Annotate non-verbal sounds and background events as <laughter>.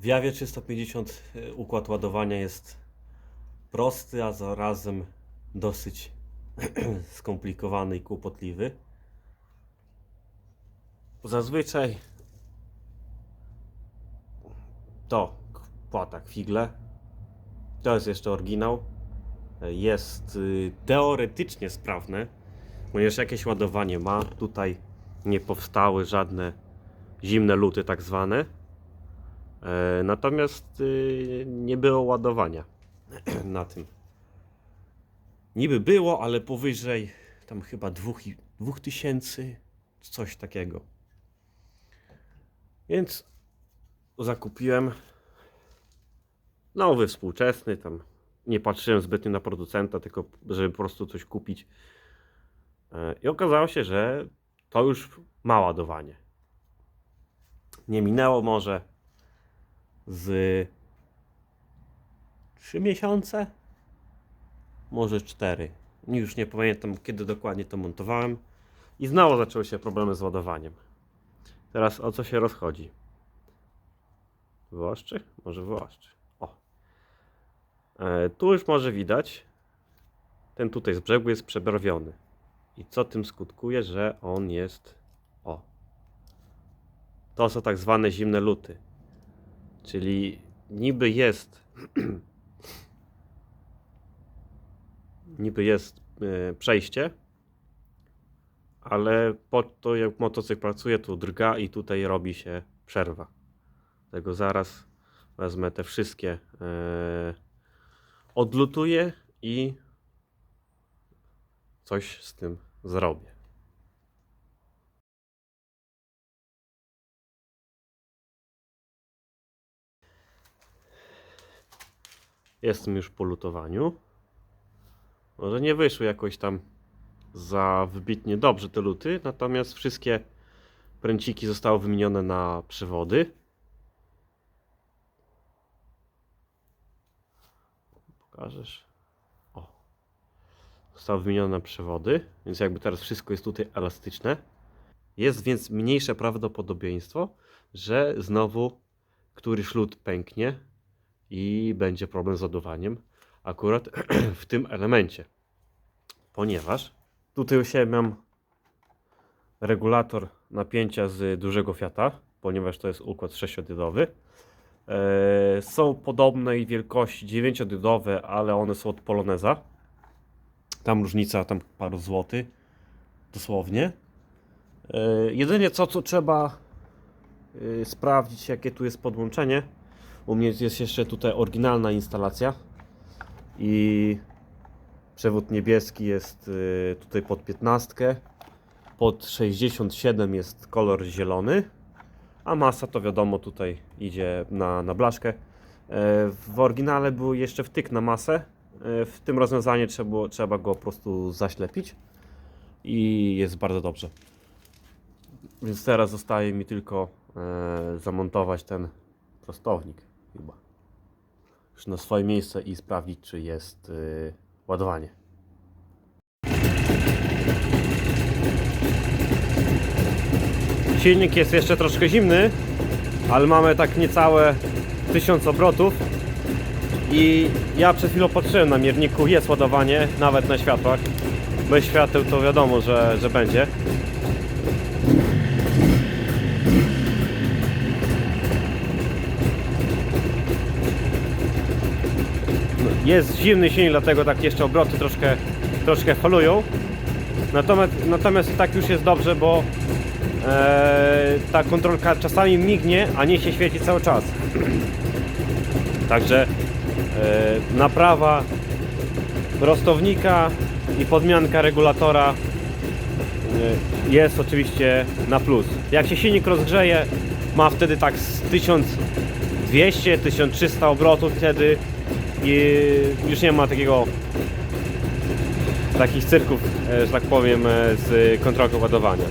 W Jawie 350 y, układ ładowania jest prosty, a zarazem dosyć <clears throat> skomplikowany i kłopotliwy. Zazwyczaj to płatak figle. To jest jeszcze oryginał. Jest y, teoretycznie sprawne, ponieważ jakieś ładowanie ma. Tutaj nie powstały żadne zimne luty, tak zwane. E, Natomiast y, nie było ładowania <clears throat> na tym. Niby było, ale powyżej tam chyba 2000, coś takiego. Więc zakupiłem nowy, współczesny, tam nie patrzyłem zbytnio na producenta, tylko żeby po prostu coś kupić. E, I okazało się, że to już ma ładowanie. Nie minęło może z 3 miesiące, może 4. Już nie pamiętam kiedy dokładnie to montowałem. I znowu zaczęły się problemy z ładowaniem. Teraz o co się rozchodzi? Wyłoszczy? Może wyłoszczy. O. E, tu już może widać. Ten tutaj z brzegu jest przebarwiony. I co tym skutkuje, że on jest. O. To są tak zwane zimne luty. Czyli niby jest. <clears throat> niby jest e, przejście, ale po to jak motocykl pracuje, to drga i tutaj robi się przerwa. Dlatego zaraz wezmę te wszystkie, e, odlutuję i coś z tym zrobię. Jestem już po lutowaniu. Może nie wyszły jakoś tam za wybitnie dobrze te luty, natomiast wszystkie pręciki zostały wymienione na przewody. Pokażesz? O. Zostały wymienione na przewody, więc jakby teraz wszystko jest tutaj elastyczne. Jest więc mniejsze prawdopodobieństwo, że znowu któryś lód pęknie i będzie problem z ładowaniem akurat <clears throat> w tym elemencie. Ponieważ tutaj u siebie mam regulator napięcia z dużego Fiata, ponieważ to jest układ 6-diodowy. E, są podobnej wielkości 9-diodowe, ale one są od Poloneza. Tam różnica tam paru złotych, dosłownie. E, jedynie co, co trzeba e, sprawdzić, jakie tu jest podłączenie. U mnie jest jeszcze tutaj oryginalna instalacja i przewód niebieski jest y, tutaj pod 15, pod 67 jest kolor zielony, a masa to wiadomo tutaj idzie na, na blaszkę. E, W oryginale był jeszcze wtyk na masę, e, w tym rozwiązaniu trzeba, trzeba go po prostu zaślepić i jest bardzo dobrze. Więc teraz zostaje mi tylko e, zamontować ten prostownik chyba na swoje miejsce i sprawdzić, czy jest yy, ładowanie. Silnik jest jeszcze troszkę zimny, ale mamy tak niecałe 1000 obrotów i ja przed chwilą patrzyłem na mierniku, jest ładowanie, nawet na światłach. Bez świateł to wiadomo, że, że będzie. Jest zimny silnik, dlatego tak jeszcze obroty troszkę, troszkę falują. Natomiast, natomiast tak już jest dobrze, bo e, ta kontrolka czasami mignie, a nie się świeci cały czas. <clears throat> Także e, naprawa prostownika i podmianka regulatora e, jest oczywiście na plus. Jak się silnik rozgrzeje, ma wtedy tak z 1200-1300 obrotów wtedy i już nie ma takiego takich cyrków, e, że tak powiem, e, z kontrolką ładowania.